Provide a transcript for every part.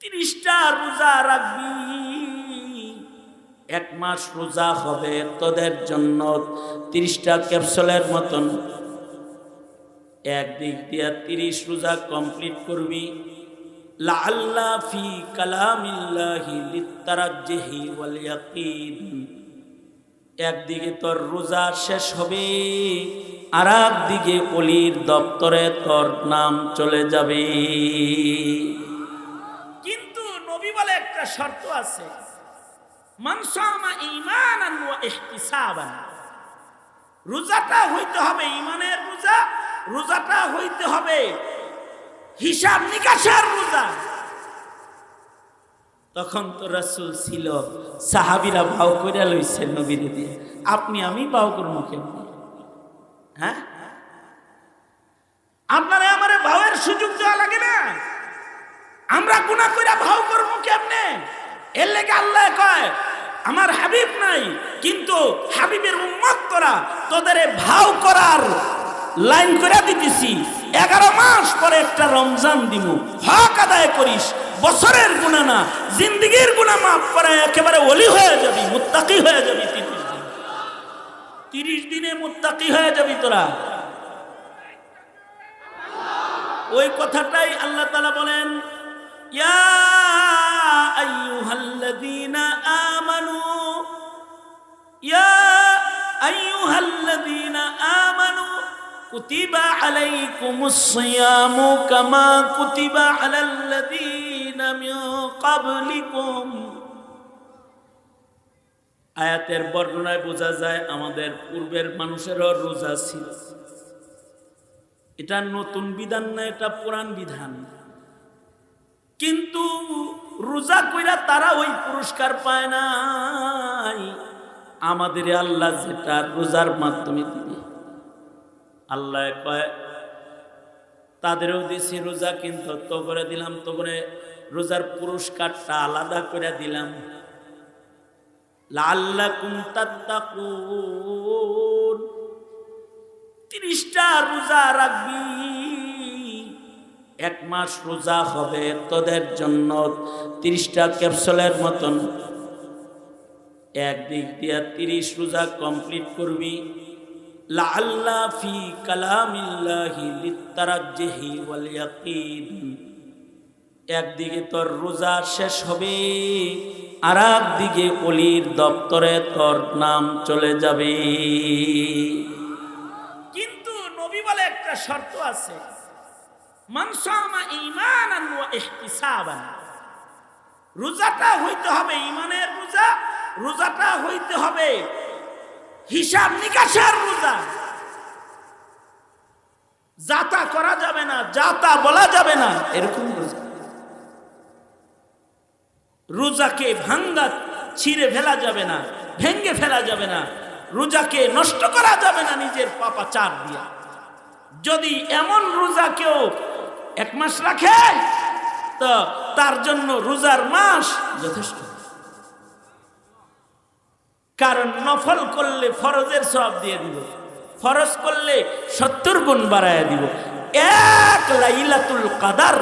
তিরিশটা রোজা রাখবি। এক মাস রোজা হবে তোদের জন্য তিরিশটা ক্যাপসুলের মতন। একদিক দিয়া তিরিশ রোজা কমপ্লিট করবি। লাআল্লা ফি কালামিল্লাহি লিত্তারাজ্জিহি ওয়াল ইয়াকিন একদিকে তোর রোজা শেষ হবে আর একদিকে অলির দপ্তরে তোর নাম চলে যাবে। একটা শর্ত আছে। রোজাটা হইতে হবে ইমানের রোজা, রোজাটা হইতে হবে হিসাব নিকাশের রোজা। তখন তো রাসূল ছিল, সাহাবিরা ভাও করে লইছে নবীর দিয়ে, আপনি আমি ভাও করব কেমনি? হ্যাঁ? আপনারা আমারে ভাবের সুযোগ দেওয়া লাগে না। আমরা গুণা কইরা ভাও করব কেমনে? এর লেগে আল্লাহ কয়, আমার হাবিব নাই, কিন্তু হাবিবের উম্মত করা তোদের ভাও করার লাইন করে দিতেছি। এগারো মাস পরে একটা রমজান দিব হক আদায় করিস, বছরের গুণা না, জিন্দিগির গুণা মাফ করে একেবারে অলি হয়ে যাবি, মুত্তাকি হয়ে যাবি তিরিশ দিন। তিরিশ দিনে মুত্তাকি হয়ে যাবি তোরা। ওই কথাটাই আল্লাহ তালা বলেন ইয়া আইয়ুহাল্লাযীনা আমানু, ইয়া আইয়ুহাল্লাযীনা আমানু, কুতিবা আলাইকুমুস সিয়ামু কামা কুতিবা আলাল্লাযীনা মিন ক্বাবলিকুম। আয়াতের বর্ণনায় বোঝা যায় আমাদের পূর্বের মানুষেরও রোজা ছিল। এটা নতুন বিধান না, এটা পুরান বিধান। কিন্তু রোজা কইরা তারা ওই পুরস্কার পায় নাই। আমাদের আল্লাহ যেটা রোজার মাধ্যমে দিবে। আল্লাহ কয়, তাদেরও দিছি রোজা, কিন্তু তো করে দিলাম, তো করে রোজার পুরস্কারটা আলাদা করে দিলাম। লাল্লাকুম তাত্তাকুন। তিরিশটা রোজা রাখবি। এক মাস রোজা হবে তোদের জন্য তিরিশটা ক্যাপসুলের মতন। একদিক দিয়া তিরিশ রোজা কমপ্লিট করবি। লাআল্লা ফি কালামিল্লাহি লিত্তারাজ্জিহি ওয়াল একদিকে তোর রোজা শেষ হবে আর একদিকে অলির দপ্তরে তোর নাম চলে যাবে। কিন্তু নবী বলে একটা শর্ত আছে। মানসামা ঈমানান ওয়া ইহতিসাবান। রোজাটা হইতে হবে ইমানের রোজা, রোজাটা হইতে হবে হিসাব নিকাশের রোজা। যাতা করা যাবে না, যাতা বলা যাবে না, এরকম রোজা। রোজাকে ভাঙ্গা, ছিঁড়ে ফেলা যাবে না ভেঙ্গে ফেলা যাবে না, রোজাকে নষ্ট করা যাবে না নিজের পাপা চার দিয়া। যদি এমন রোজা কেউ এক মাস রাখে, তো তার জন্য রোজার মাস যথেষ্ট। কারণ নফল করলে ফরজের সব দিয়ে দিব, ফরজ করলে সত্তর গুণ বাড়ায় দিব। এক লাইলাতুল কাদার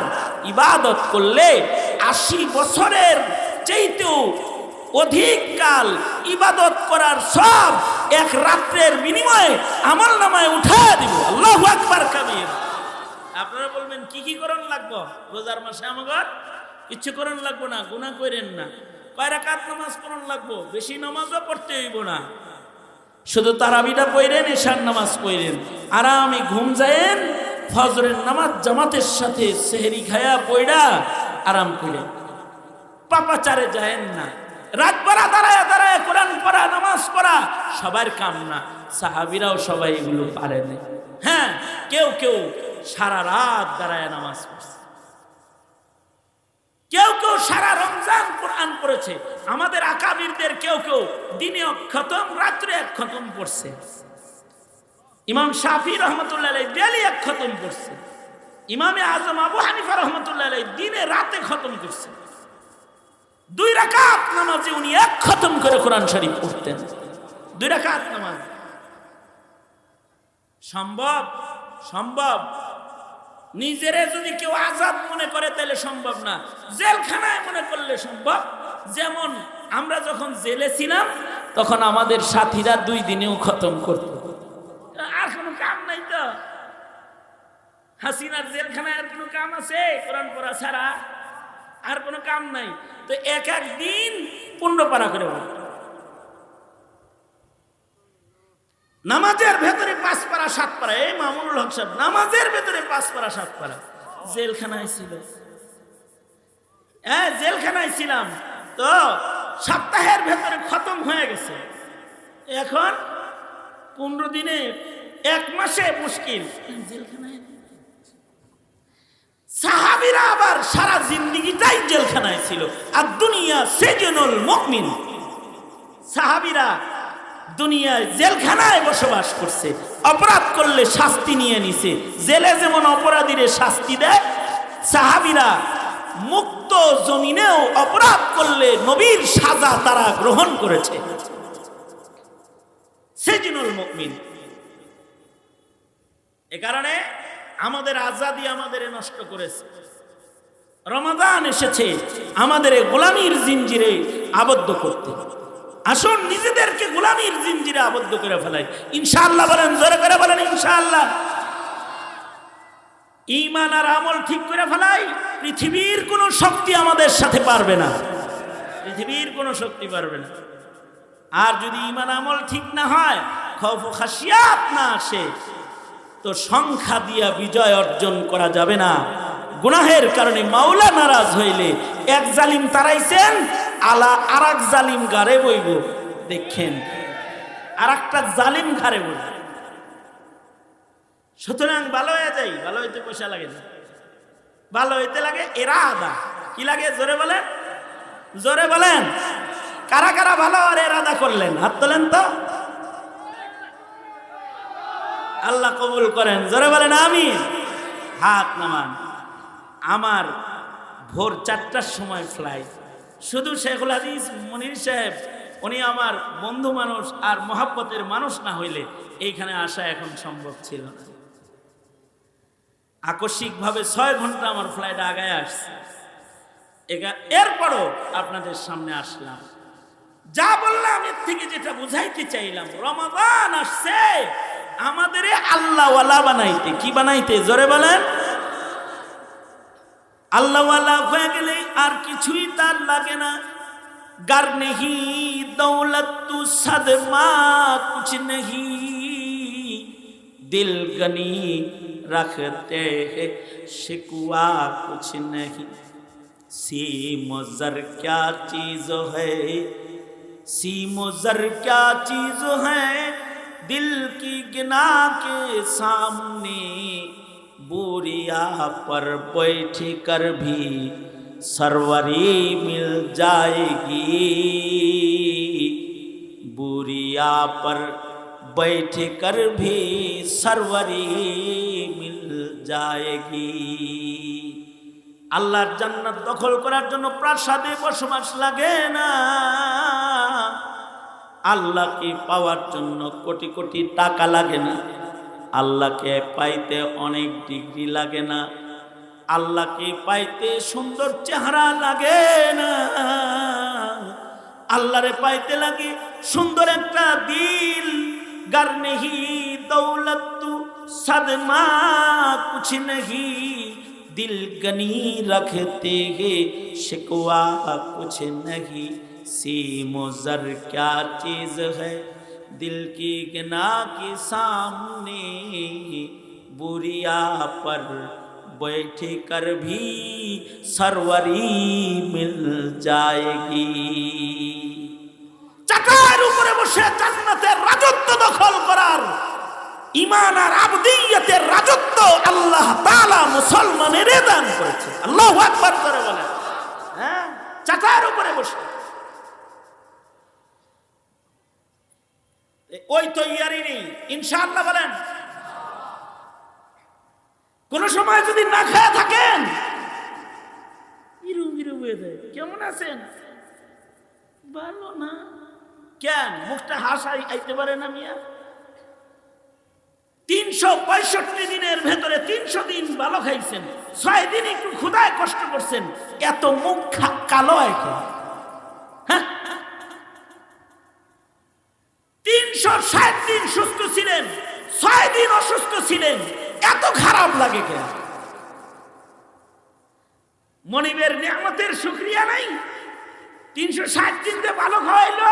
ইবাদত করলে আশি বছরের চাইতেও অধিক কাল ইবাদত করার সব এক রাত্রের বিনিময়ে আমল নামায় উঠায় দিব। আল্লাহ আকবার কাবির আপনারা বলবেন, কি কি করণ লাগবো? রোজার মাসে আমাদের কিচ্ছু করণ লাগবো না গুণা করেন না। কয় রাকাত নামাজ পড়ন লাগবো? বেশি নামাজও পড়তে হইব না। শুধু তারাবিটা পড়েন এশার নামাজ পড়েন আরামে ঘুম যায়েন, ফজরের নামাজ জামাতের সাথে সেহেরি খায়া পয়ডা আরাম করেন পাপাচারে যায়েন না। রাত পড়া দাঁড়ায় দাঁড়ায় কোরআন পড়া, নামাজ পড়া, সবার কাম না। সাহাবিরাও সবাই এগুলো পারেনি হ্যাঁ কেউ কেউ সারা রাত দাঁড়ায় নামাজ পড়ছে। কেউ কেউ সারা রমজান কোরআন পড়েছে। আমাদের আকাবিরদের কেউ কেউ দিনে খতম, রাত্রে এক খতম পড়ছে। ইমাম শাফি রহমতুল্লাহ ডেলি এক খতম পড়ছে। ইমামে আজম আবু হানিফা রহমতুল্লাহ দিনে রাতে খতম করছে। দুই রাকাত নামাজে উনি এক খতম করে কোরআন শরীফ পড়তেন। দুই রাকাত নামাজ। সম্ভব? সম্ভব। নিজেরে যদি কেউ আজাদ মনে করে, তাহলে সম্ভব না। জেলখানায় মনে করলে সম্ভব। যেমন আমরা যখন জেলে ছিলাম, তখন আমাদের সাথীরা দুই দিনেও খতম করত। আর কোনো কাম নাই তো। হাসিনার জেলখানায় আর কোনো কাম আছে? কোরআন পড়া ছাড়া আর কোনো কাম নাই। তো এক এক দিন পূর্ণ পারা করে বলে নামাজের ভেতরে পাঁচ পারা, সাত পারা। এই মামুনুল হক সাহেব, নামাজের ভেতরে পাঁচ পারা, সাত পারা। জেলখানায় ছিল। হ্যাঁ জেলখানায় ছিলাম। তো সপ্তাহের ভেতরে খতম হয়ে গেছে। এখন পনেরো দিনে এক মাসে মুশকিল। জেলখানায় সাহাবিরা আবার সারা জিন্দিগিটাই জেলখানায় ছিল। আর দুনিয়া সেজনুল মুমিন। সাহাবিরা দুনিয়ায় জেলখানায় বসবাস করছে। অপরাধ করলে শাস্তি নিয়ে নিছে। জেলে যেমন অপরাধীরে শাস্তি দেয়, সাহাবিরা মুক্ত জমিনেও অপরাধ করলে নবীর সাজা তারা গ্রহণ করেছে। সেজিনুল মুমিন। এ কারণে আমাদের আজাদি আমাদের নষ্ট করেছে। রমাদান এসেছে, আমাদের গোলামির জিঞ্জিরে আবদ্ধ করতে আসুন, নিজেদেরকে গোলামির জিঞ্জিরে আবদ্ধ করে ফেলাই। ইনশাআল্লাহ বলেন, জোরে করে বলেন, ইনশাআল্লাহ। ইমান আর আমল ঠিক করে ফেলাই, পৃথিবীর কোনো শক্তি আমাদের সাথে পারবে না। পৃথিবীর কোনো শক্তি পারবে না। আর যদি ইমান আমল ঠিক না হয়, খৌফ খাসিয়াত না আসে, তো সংখ্যা দিয়া বিজয় অর্জন করা যাবে না। গুনাহের কারণে মাওলা নারাজ হইলে এক জালিম তারাইছেন, আলা আর এক জালিম গারে বইব। দেখেন আর একটা জালিম ঘাড়ে বইব। সুতরাং ভালো হয়ে যাই ভালো হইতে পয়সা লাগে ভালো হইতে লাগে এরা আদা কি লাগে? জোরে বলেন। জোরে বলেন। কারা কারা ভালো আর এরাদা করলেন? হাত তোলেন তো। আল্লাহ কবুল করেন। জোরে বলেন আমি হাত নামান। আমার ভোর চারটার সময় ফ্লাইট শুধু শেখুল হাদিস, মনির সাহেব, উনি আমার বন্ধু মানুষ আর মহাব্বতের মানুষ না হইলে এইখানে আসা এখন সম্ভব ছিল না। আকস্মিকভাবে ছয় ঘণ্টা আমার ফ্লাইট আগায় আসছে। এরপরও আপনাদের সামনে আসলাম। যা বললাম, এর থেকে যেটা বুঝাইতে চাইলাম, রমাদান আসছে। আমাদের আল্লাহওয়ালা বানাইতে। কি বানাইতে? জোরে বলেন। আল্লাহওয়ালা হয়ে গেলে আর কিছুই তার লাগে না। گر نہیں دولت تو صدمہ کچھ نہیں دل گنی رکھتے ہیں شکوا کچھ نہیں سیم و زر کیا چیز ہے سیم و زر کیا چیز ہے دل کی گنا کے سامنے बोरिया पर बैठ कर भी सरवरी मिल जाएगी बुरिया पर बैठ कर भी सरवरी मिल जाएगी আল্লাহর জান্নাত দখল করার জন্য প্রাসাদে বসবাস লাগে না আল্লাহকে পাওয়ার জন্য কোটি কোটি টাকা লাগে না আল্লাহকে পাইতে অনেক ডিগ্রি লাগে না আল্লাহকে পাইতে সুন্দর চেহারা লাগে না আল্লাহরে পাইতে লাগে সুন্দর একটা দিল गर नहीं दौलत तू सदमा कुछ नहीं दिल गनी रखते हैं शिकवा कुछ नहीं सीम जर क्या चीज है दिल की गना के सामने बुरिया पर बैठ कर भी सरवरी मिल जाएगी চাকার উপরে বসে জান্নাতের রাজত্ব দখল করার ইমান আর আবদিয়তের রাজত্ব আল্লাহ তাআলা মুসলমানের দান করেছে আল্লাহু আকবার করে বলে হ্যাঁ চাকার উপরে বসে ওই তৈয়ারি নেই। ইনশাআল্লাহ বলেন। কোন সময় যদি না খায় থাকেন কেমন আছেন? ভালো না? কেন? মুখটা হাসাই আইতে পারে না মিয়া? তিনশো পঁয়ষট্টি দিনের ভেতরে তিনশো দিন ভালো খাইছেন। ছয় দিন একটু ক্ষুদায় কষ্ট করছেন। এত মুখ কালো এখন হ্যাঁ তিনশো ষাট দিন সুস্থ ছিলেন ছয় দিন অসুস্থ ছিলেন, এত খারাপ লাগে কেন? মনিবের নিয়ামতের শুক্রিয়া নাই। তিনশো ষাট দিনতে ভালো খাওয়াইলো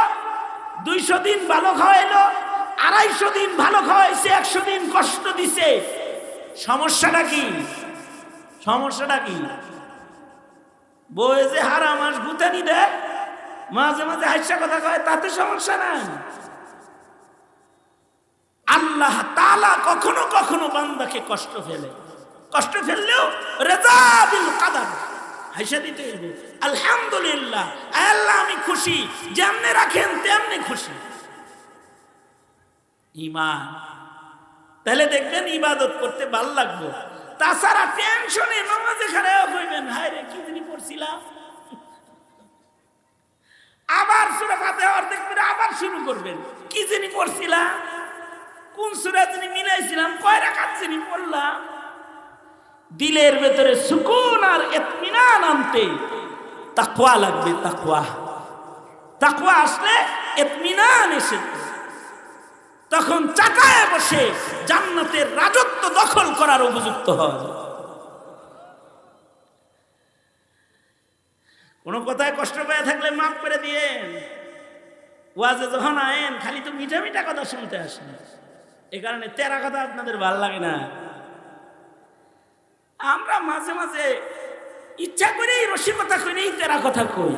দুইশো দিন ভালো খাওয়াইলো আড়াইশো দিন ভালো খাওয়াইছে একশো দিন কষ্ট দিছে। সমস্যাটা কি? সমস্যাটা কি? বই যে হারা মাস গুতানি দেয়, মাঝে মাঝে হাস্যা কথা কয়, তাতে সমস্যা নাই। আল্লাহ তালা কখনো কখনো বান্দাকে কষ্ট ফেলে। কষ্ট ফেললেও রেজা বিল কাদার। হাসা দিতে হইবে আলহামদুলিল্লাহ। আল্লাহ, আমি খুশি। যেমনে রাখেন, তেমনি খুশি। ইমান তাহলে দেখবেন ইবাদত করতে ভালো লাগবে। তাছাড়া টেনশনে নামাজে খারাপ হইবেন। হায় রে কি জানি পড়ছিলাম। আবার সুরা ফাতে অর্ধেক করে আবার শুরু করবেন। কি জানি পড়ছিলাম। কোন সুরা জানি মিলাইছিলাম, কয় রাখাত জানি পড়লাম? দিলের ভেতরে সুকুন আর এতমিনান আনতে তাকুয়া লাগবে, তাকওয়া। তাকুয়া আসলে এতমিনান এসে তখন চাকায় বসে জান্নাতের রাজত্ব দখল করার উপযুক্ত হয়। কোনো কথায় কষ্ট পেয়ে থাকলে মাফ করে দিয়েন। ওয়াজে যখন আয়েন, খালি তো মিঠা মিঠা কথা শুনতে আসেন। এ কারণে তেরা কথা আপনাদের ভালো লাগে না। আমরা মাঝে মাঝে ইচ্ছা করেই রসিকতা করেই তেরা কথা কই।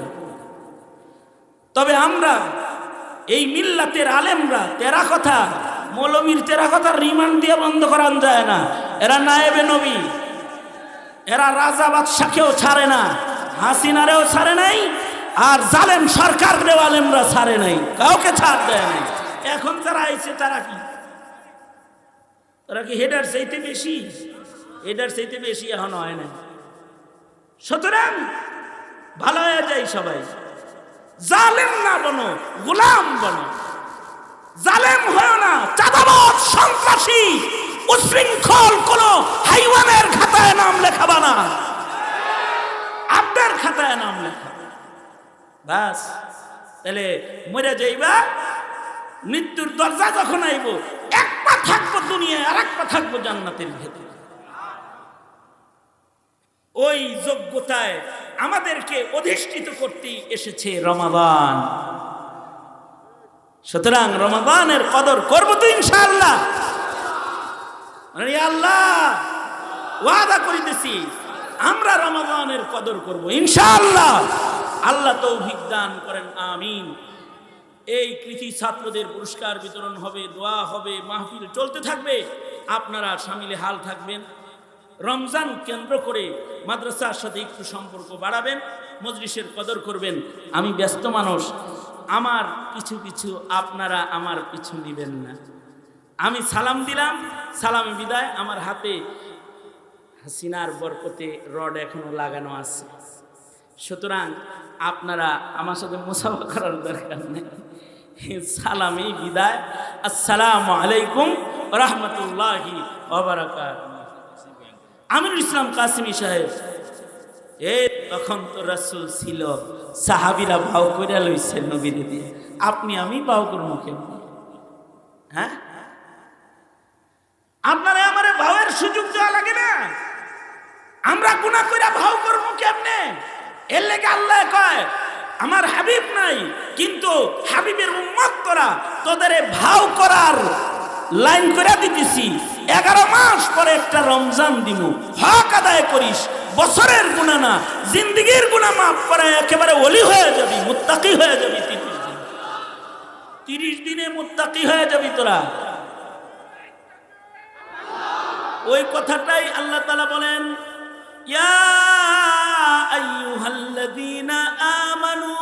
তবে আমরা এই মিল্লাতের আলেমরা তেরা কথা, মৌলবীর তেরা কথা রিমান্ড দিয়ে বন্ধ করান যায় না। এরা নায়েবে নবী। এরা রাজা বাদশাকেও ছাড়ে না, হাসিনারেও ছাড়ে নাই, আর জালেম সরকারেও আলেমরা ছাড়ে নাই, কাউকে ছাড় দেয় নাই। এখন যারা আইছে তারা কি? তারা কি হেডার চাইতে বেশি? হেডার চাইতে বেশি এখন হয় না সুতরাং ভালো হয়ে যায় সবাই। জালেম না বনো, গোলাম বনো। জালেম হয় না, চাঁদাবাদ, সন্ত্রাসী, উশৃঙ্খল কোন হাইওয়ানের খাতায় নাম লেখাবা না। আপনার খাতায় নাম লেখা বাস, তাহলে মরে যাইবা, মৃত্যুর দরজা যখন আইব, এক থাকব দুনিয়ায় আর এক পা থাকব জান্নাতের ভেতরে। ওই যোগ্যতায় আমাদেরকে অধিষ্ঠিত করতে এসেছে রমাদান। সুতরাং রমাদানের কদর করব তো ইনশাআল্লাহ। মানে আল্লাহ, ওয়াদা করিতেছি, আমরা রমাদানের কদর করব ইনশাআল্লাহ। আল্লাহ তৌফিক দান করেন, আমিন। এই কৃতি ছাত্রদের পুরস্কার বিতরণ হবে, দোয়া হবে, মাহফিল চলতে থাকবে। আপনারা সামিলে হাল থাকবেন। রমজান কেন্দ্র করে মাদ্রাসার সাথে একটু সম্পর্ক বাড়াবেন, মজলিসের কদর করবেন। আমি ব্যস্ত মানুষ, আমার কিছু কিছু আপনারা আমার পিছু নিবেন না। আমি সালাম দিলাম, সালামে বিদায়। আমার হাতে হাসিনার বরকতে রড এখনও লাগানো আছে। সুতরাং আপনারা আমার সাথে মুসাফা করার দরকার নেই। সালামি, বিদায়। আসসালামু আলাইকুম রহমতুল্লাহি আমিনুল ইসলাম কাসিমি সাহেব, এ তখন তো রাসূল ছিল, সাহাবিরা ভাও করে লইছে নবীর দিয়ে। আপনি, আমি ভাও করব কেমন? হ্যাঁ? আপনারা আমার ভাবের সুযোগ দেওয়া লাগে না। আমরা গুণা কইরা ভাও করব কেমনে? এর লেগে আল্লাহ কয় আমার হাবিব নাই, কিন্তু হাবিবের উম্মত তোরা, তোদের ভাও করার লাইন করে দিতেছি। এগারো মাস পরে একটা রমজান দিব হক আদায় করিস, বছরের গুণা না, জিন্দিগির গুণা মাফ করে একেবারে অলি হয়ে যাবি, মুত্তাকি হয়ে যাবি তিরিশ দিন। তিরিশ দিনে মুত্তাকি হয়ে যাবি তোরা। ওই কথাটাই আল্লাহ তালা বলেন, ইয়া আইয়ুহাল্লাযীনা আমানু,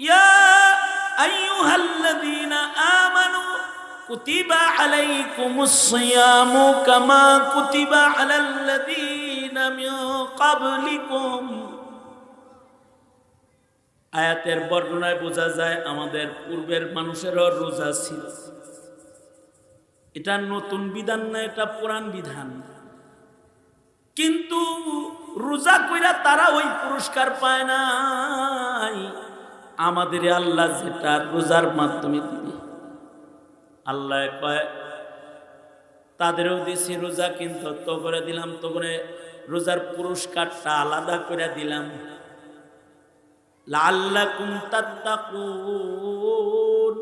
ইয়া আইয়ুহাল্লাযীনা আমানু, কুতিবা আলাইকুমুস সিয়ামু কামা কুতিবা আলাল্লাযীনা মিন ক্বাবলিকুম। আয়াতের বর্ণনায় বোঝা যায় আমাদের পূর্বের মানুষেরও রোজা ছিল। এটা নতুন বিধান না, এটা পুরান বিধান। কিন্তু রোজা কইরা তারা ওই পুরস্কার পায় নাই। আমাদের আল্লাহ যেটা রোজার মাধ্যমে দিবে। আল্লাহ কয়, তাদেরও দেশে রোজা, কিন্তু তো করে দিলাম, তো করে রোজার পুরস্কারটা আলাদা করে দিলাম। লাল্লাকুম তাত্তাকুন।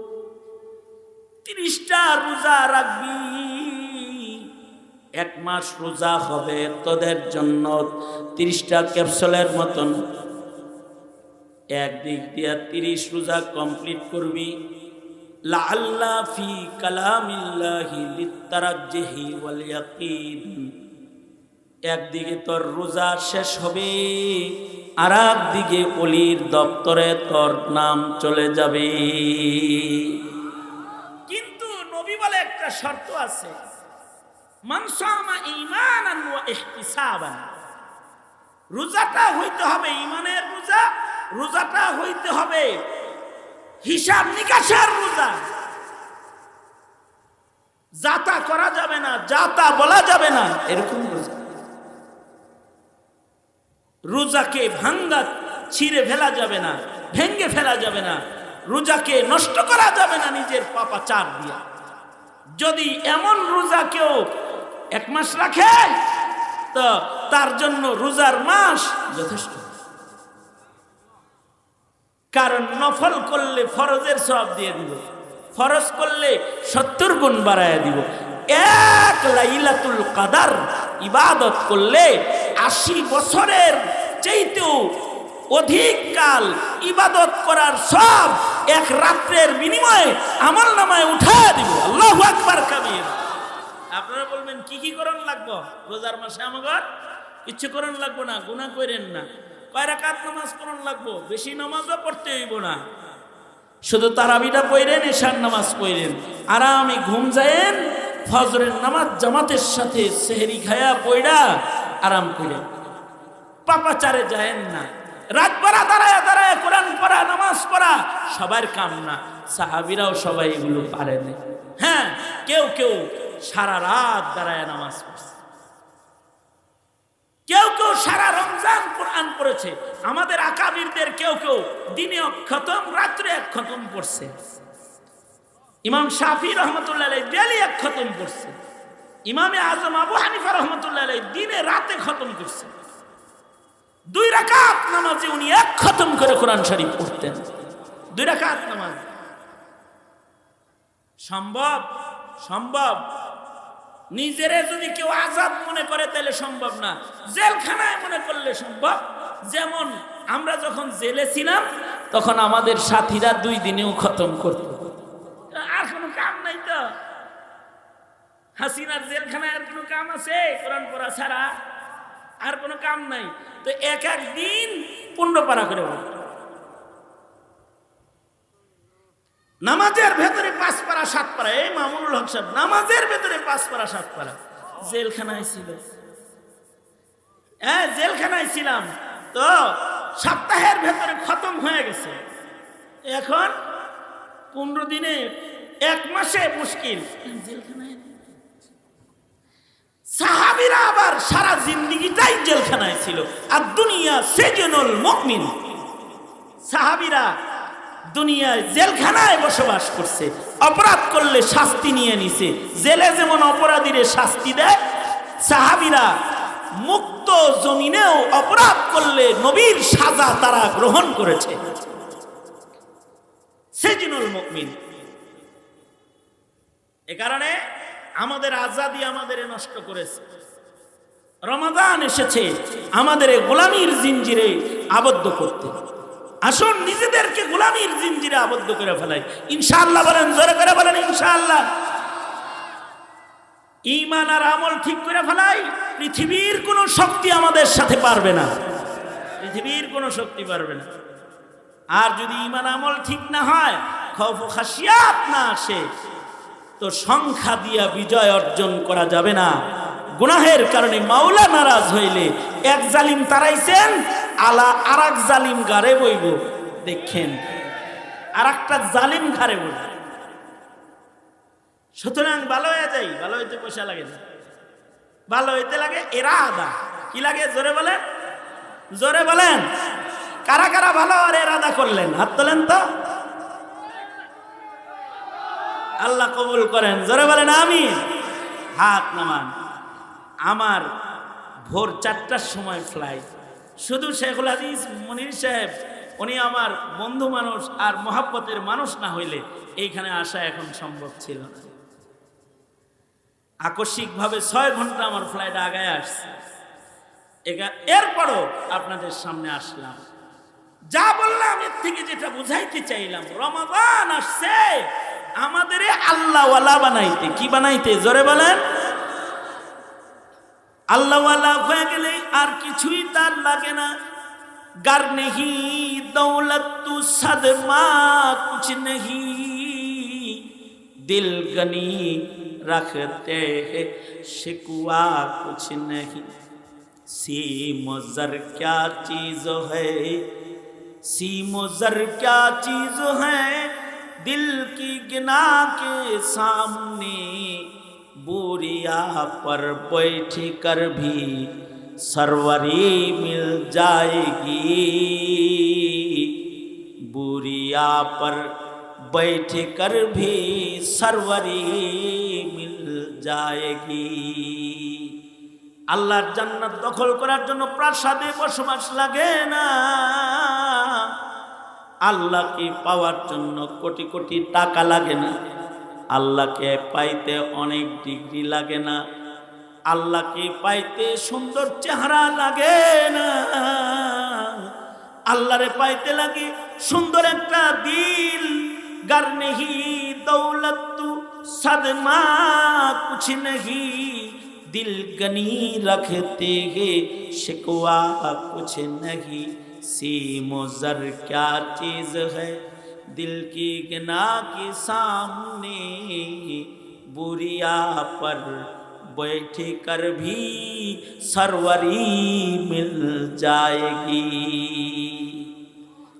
তিরিশটা রোজা রাখবি। এক মাস রোজা হবে তোদের জন্য তিরিশটা ক্যাপসুলের মতন। একদিক দিয়া তিরিশ রোজা কমপ্লিট করবি। ফি একদিকে তোর রোজা শেষ হবে আর একদিকে অলির দপ্তরে তোর নাম চলে যাবে। কিন্তু নবী বলে একটা শর্ত আছে। রোজাটা হইতে হবে ইমানের রোজা, রোজাটা হইতে হবে হিসাব নিকাশের রোজা। যাতা করা যাবে না, যাতা বলা যাবে না, এরকম রোজা। রোজাকে ভাঙ্গা, ছিঁড়ে ফেলা যাবে না, ভেঙ্গে ফেলা যাবে না, রোজাকে নষ্ট করা যাবে না নিজের পাপা চার দিয়া। যদি এমন রোজা কেউ এক মাস রাখে, তো তার জন্য রোজার মাস যথেষ্ট। কারণ নফল করলে ফরজের সব দিয়ে দিব, ফরজ করলে সত্তর গুণ বাড়ায় দিব। এক লাইলাতুল কাদার ইবাদত করলে আশি বছরের চাইতেও অধিক কাল ইবাদত করার সব এক রাত্রের বিনিময়ে আমল নামায় উঠায় দিব। আল্লাহ আকবার কাবির আপনারা বলবেন, কি কি করণ লাগবো? রোজার মাসে আমাগর কিচ্ছু করণ লাগবো না গুণা করেন না। কয় রাকাত নামাজ করণ লাগবো? বেশি নামাজও পড়তে হইব না। শুধু তারাবিটা পড়েন এশার নামাজ পড়েন আরামে ঘুম যায়েন, ফজরের নামাজ জামাতের সাথে সেহেরি খায়া পয়ডা আরাম করেন পাপাচারে যায়েন না। রাত পড়া দাঁড়ায় দাঁড়ায় কোরআন পড়া, নামাজ পড়া, সবার কাম না। সাহাবিরাও সবাই এগুলো পারেন হ্যাঁ কেউ কেউ সারা রাত দাঁড়ায় নামাজ পড়ছে। কেউ কেউ সারা রমজান কোরআন পড়েছে। আমাদের আকাবিরদের কেউ কেউ দিনে খতম, রাত্রে এক খতম পড়ছে। ইমাম শাফি রহমতুল্লাহ ডেলি এক খতম পড়ছে। ইমামে আজম আবু হানিফা রহমতুল্লাহ দিনে রাতে খতম করছে। দুই রাকাত নামাজে উনি এক খতম করে কোরআন শরীফ পড়তেন। দুই রাকাত নামাজ। সম্ভব? সম্ভব। নিজেরে যদি কেউ আজাদ মনে করে, তাহলে সম্ভব না। জেলখানায় মনে করলে সম্ভব। যেমন আমরা যখন জেলে ছিলাম, তখন আমাদের সাথীরা দুই দিনেও খতম করত। আর কোনো কাম নাই তো। হাসিনার জেলখানায় আর কোনো কাম আছে? কোরআন পড়া ছাড়া আর কোনো কাম নাই। তো এক এক দিন পনেরো পারা করে বলতো। নামাজের ভেতরে পাঁচ পারা, সাত পারা। এই মামুনুল হক সাহেব, নামাজের ভেতরে পাঁচ পারা, সাত পারা। জেলখানায় ছিল। হ্যাঁ জেলখানায় ছিলাম। তো সপ্তাহের ভেতরে খতম হয়ে গেছে। এখন পনেরো দিনে এক মাসে মুশকিল। সাহাবিরা আবার সারা জিন্দিগিটাই জেলখানায় ছিল। আর দুনিয়া সেজনুল মুমিন। সাহাবিরা দুনিয়ায় জেলখানায় বসবাস করছে। অপরাধ করলে শাস্তি নিয়ে নিছে। জেলে যেমন অপরাধীরে শাস্তি দেয়, সাহাবিরা মুক্ত জমিনেও অপরাধ করলে নবীর সাজা তারা গ্রহণ করেছে। সেজিনুল মুকমিন এ কারণে আমাদের আজাদি আমাদের নষ্ট করেছে। রমাদান এসেছে, আমাদের গোলামির জিঞ্জিরে আবদ্ধ করতে আসুন, নিজেদেরকে গোলামির জিঞ্জিরে আবদ্ধ করে ফেলাই। ইনশাআল্লাহ বলেন, জোরে করে বলেন, ইনশাআল্লাহ। ইমান আর আমল ঠিক করে ফেলাই, পৃথিবীর কোনো শক্তি আমাদের সাথে পারবে না। পৃথিবীর কোনো শক্তি পারবে না। আর যদি ইমান আমল ঠিক না হয়, খৌফ খাসিয়াত না আসে, তো সংখ্যা দিয়া বিজয় অর্জন করা যাবে না। গুনাহের কারণে মাওলা নারাজ হইলে এক জালিম তারাইছেন, আলা আর এক জালিম গারে বইব। দেখেন আর একটা জালিম ঘাড়ে বইব। সুতরাং ভালো হয়ে যাই ভালো হইতে পয়সা লাগে না। ভালো হইতে লাগে এরা আদা কি লাগে? জোরে বলেন। জোরে বলেন। কারা কারা ভালো আর এরাদা করলেন? হাত তোলেন তো। আল্লাহ কবুল করেন। জোরে বলেন আমি হাত নামান। আমার ভোর চারটার সময় ফ্লাইট শুধু শেখুল হাদিস, মনির সাহেব, উনি আমার বন্ধু মানুষ আর মহাব্বতের মানুষ না হইলে এইখানে আসা এখন সম্ভব ছিল না। আকস্মিকভাবে ছয় ঘণ্টা আমার ফ্লাইট আগায় আসছে। এরপরও আপনাদের সামনে আসলাম। যা বললাম, এর থেকে যেটা বুঝাইতে চাইলাম, রমাদান আসছে। আমাদের আল্লাহওয়ালা বানাইতে। কি বানাইতে? জোরে বলেন। আল্লাহওয়ালা হয়ে গেলে আর কিছুই তার লাগে না। گر نہیں دولت تو صدمہ کچھ نہیں دل گنی رکھتے ہیں شکوا کچھ نہیں سیم و زر کیا چیز ہے سیم و زر کیا چیز ہے دل کی گنا کے سامنے बोरिया पर बैठ कर भी सरवरी मिल जाएगी बुरिया पर बैठ कर भी सरवरी मिल जाएगी আল্লাহর জান্নাত দখল করার জন্য প্রাসাদে বসবাস লাগে না আল্লাহকে পাওয়ার জন্য কোটি কোটি টাকা লাগে না আল্লাহকে পাইতে অনেক ডিগ্রি লাগে না আল্লাহকে পাইতে সুন্দর চেহারা লাগে না আল্লাহরে পাইতে লাগে সুন্দর একটা দিল গার নেহি দৌলত সদমা কুছ নেহি दिल गनी रखते हैं शिकवा कुछ नहीं सीम जर क्या चीज है दिल की गिना के सामने बुरिया पर बैठ कर भी सरवरी मिल जाएगी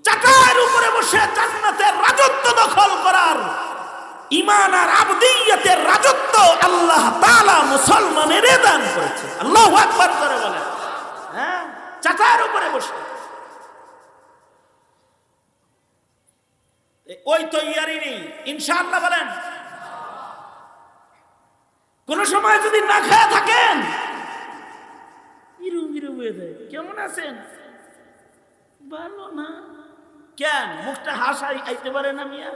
চাকার উপরে বসে জান্নাতের রাজত্ব দখল করার ইমান আর আবদিয়তের রাজত্ব আল্লাহ তাআলা মুসলমানের দান করেছে আল্লাহু আকবার করে বলেন হ্যাঁ চাকার উপরে বসে ওই তৈয়ারি নেই। ইনশাআল্লাহ বলেন। কোন সময় যদি না খেয়ে থাকেন কেমন আছেন? ভালো না। কেন? মুখটা হাসাই আইতে পারে না মিয়া।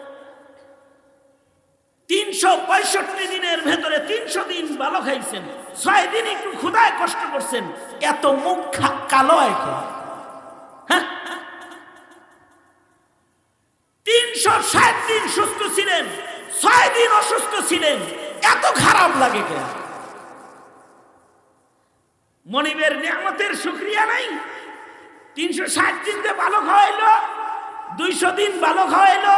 তিনশো পঁয়ষট্টি দিনের ভেতরে তিনশো দিন ভালো খাইছেন। ছয় দিন একটু ক্ষুদায় কষ্ট করছেন। এত মুখ কালো এখন হ্যাঁ তিনশো ষাট দিন সুস্থ ছিলেন, ছয় দিন অসুস্থ ছিলেন, এত খারাপ লাগে কেন? মনিবের নিয়ামতের শুক্রিয়া নাই। তিনশো ষাট দিনতে ভালো খাওয়াইলো দুইশো দিন ভালো খাওয়াইলো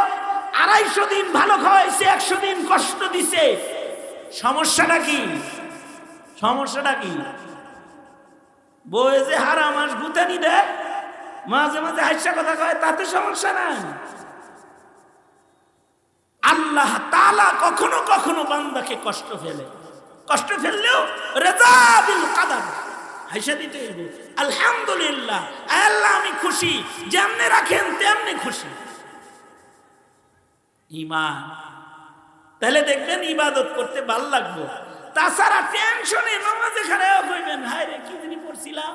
আড়াইশো দিন ভালো খাওয়াইছে একশো দিন কষ্ট দিছে। সমস্যাটা কি? সমস্যাটা কি? বই যে হারা মাস গুতানি দেয় মাঝে মাঝে হাস্যা কথা কয়, তাতে সমস্যা নাই। আল্লাহ তালা কখনো কখনো বান্দাকে কষ্ট ফেলে। কষ্ট ফেললেও রেজা বিল কাদার। হাইসা দিতে আলহামদুলিল্লাহ। আল্লাহ, আমি খুশি। যেমনে রাখেন, তেমনি খুশি। ইমান তাহলে দেখবেন ইবাদত করতে ভালো লাগবো। তাছাড়া টেনশনে নামাজে খারাপ হইবেন হায় রে, কি জিনিস পড়ছিলাম?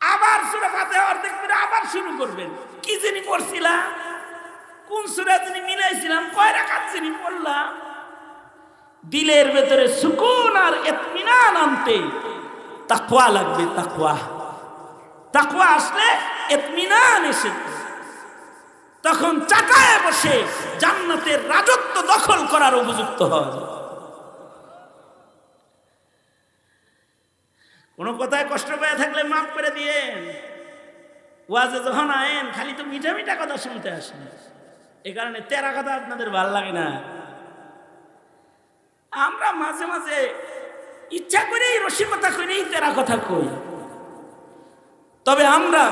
আবার সুরা ফাতে অর্ধেক আবার শুরু করবেন, কি জানি পড়ছিলাম? কোন সুরা জানি মিলাইছিলাম? কয় রাখাত জানি পড়লাম? দিলের ভেতরে সুকুন আর এতমিনান আনতে। তাকওয়া লাগবে তাকুয়া তাকুয়া আসলে এতমিনান এসে তখন চাকায় বসে জান্নাতের রাজত্ব দখল করার উপযুক্ত হয়। কোনো কথায় কষ্ট পেয়ে থাকলে মাফ করে দিয়েন। ওয়াজে যখন আয়েন, খালি তো মিঠা মিঠা কথা শুনতে আসেন এ কারণে তেরা কথা আপনাদের ভালো লাগে না। আমরা মাঝে মাঝে ইচ্ছা করেই রসিকতা করেই তেরা কথা কই। তবে আমরা,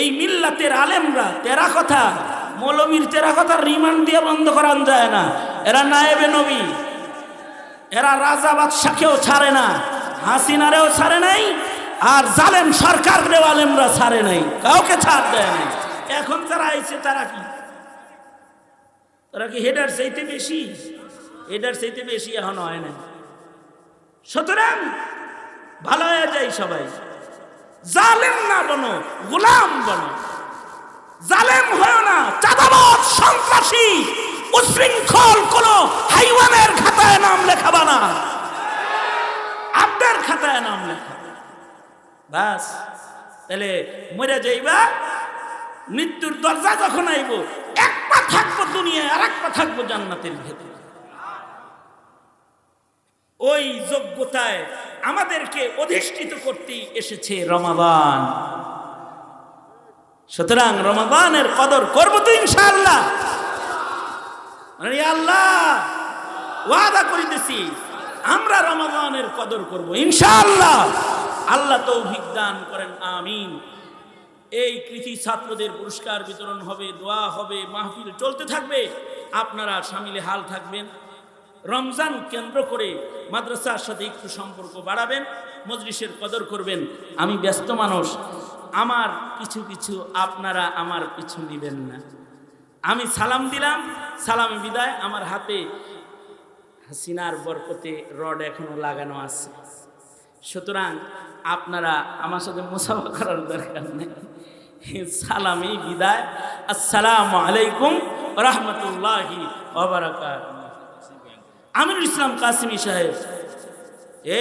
এই মিল্লাতের আলেমরা তেরা কথা, মৌলবীর চেরা কথা রিমান্ড দিয়ে বন্ধ করান যায় না। এরা নায়েবে নবী। এরা রাজা বাদশাকেও ছাড়ে না, হাসিনারেও ছাড়ে নাই, আর জালেম সরকার আলেমরা ছাড়ে নাই, কাউকে ছাড় দেয় নাই। এখন যারা আইছে তারা কি? তারা কি হেডার চাইতে বেশি? হেডার চাইতে বেশি এখন হয় না। সুতরাং ভালো হয়ে যায় সবাই। জালেম না বনো, গোলাম বনো। জালেম হয় না চাঁদাবাদ সন্ত্রাসী, উশৃঙ্খল কোন হাইওয়ানের খাতায় নাম লেখাবা না। আপনার খাতায় নাম লেখা বাস, তাহলে মরে যাইবা। মৃত্যুর দরজা যখন আইব, এক পা থাকব দুনিয়ায় আর এক পা থাকব জান্নাতের ভেতরে। ওই যোগ্যতায় আমাদেরকে অধিষ্ঠিত করতেই এসেছে রমাদান। সুতরাং রমাদানের কদর করব তো ইনশাআল্লাহ। মানে আল্লাহ, ওয়াদা করিতেছি, আমরা রমাদানের কদর করব ইনশাআল্লাহ। আল্লাহ তৌফিক দান করেন, আমিন। এই কৃতি ছাত্রদের পুরস্কার বিতরণ হবে, দোয়া হবে, মাহফিল চলতে থাকবে। আপনারা সামিলে হাল থাকবেন। রমজান কেন্দ্র করে মাদ্রাসার সাথে একটু সম্পর্ক বাড়াবেন, মজলিসের কদর করবেন। আমি ব্যস্ত মানুষ, আমার কিছু কিছু আপনারা আমার পিছু নিবেন না। আমি সালাম দিলাম, সালাম বিদায়। আমার হাতে হাসিনার বরকতে রড এখনও লাগানো আছে। সুতরাং আপনারা আমার সাথে মুসাফা করার দরকার নেই। সালামি, বিদায়। আসসালামু আলাইকুম রহমতুল্লাহি আমিরুল ইসলাম কাসিমি সাহেব। এ